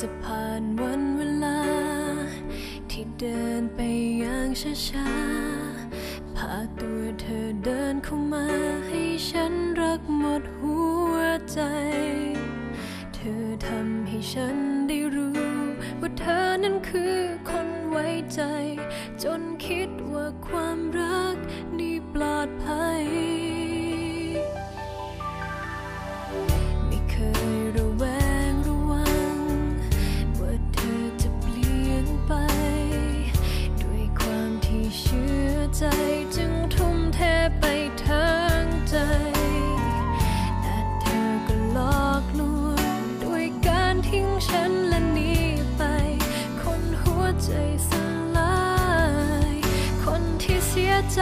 จะผ่านวันเวลา ที่เดินไปอย่างช้าๆพาตัวเธอเดินเข้ามา ให้ฉันรักหมดหัวใจ เธอทำให้ฉันได้รู้ ว่าเธอนั้นคือคนไว้ใจ ใจ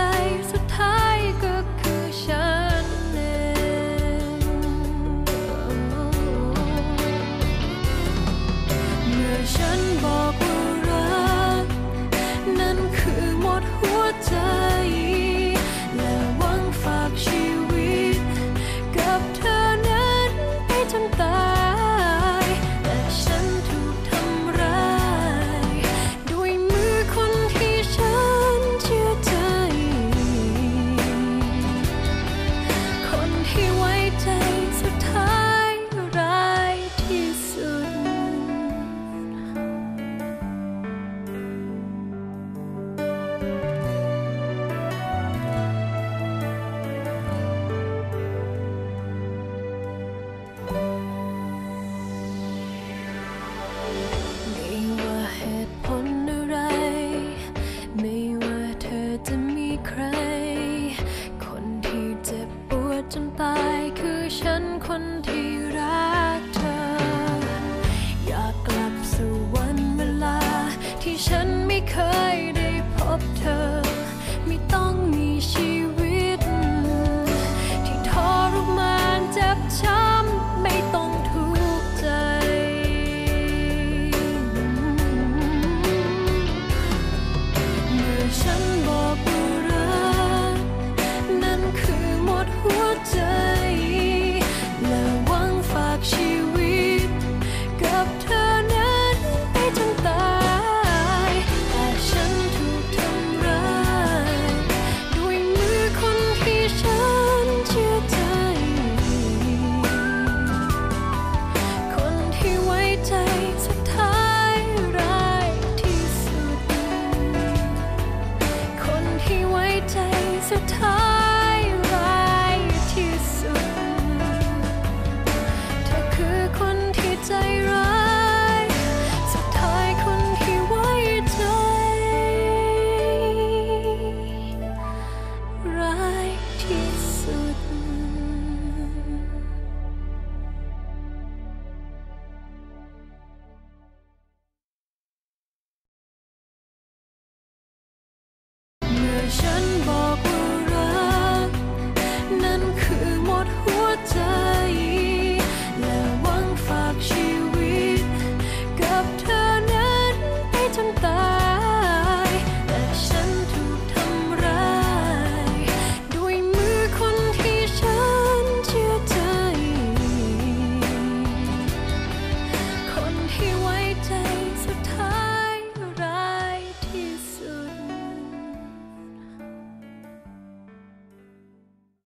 ไม่ต้ should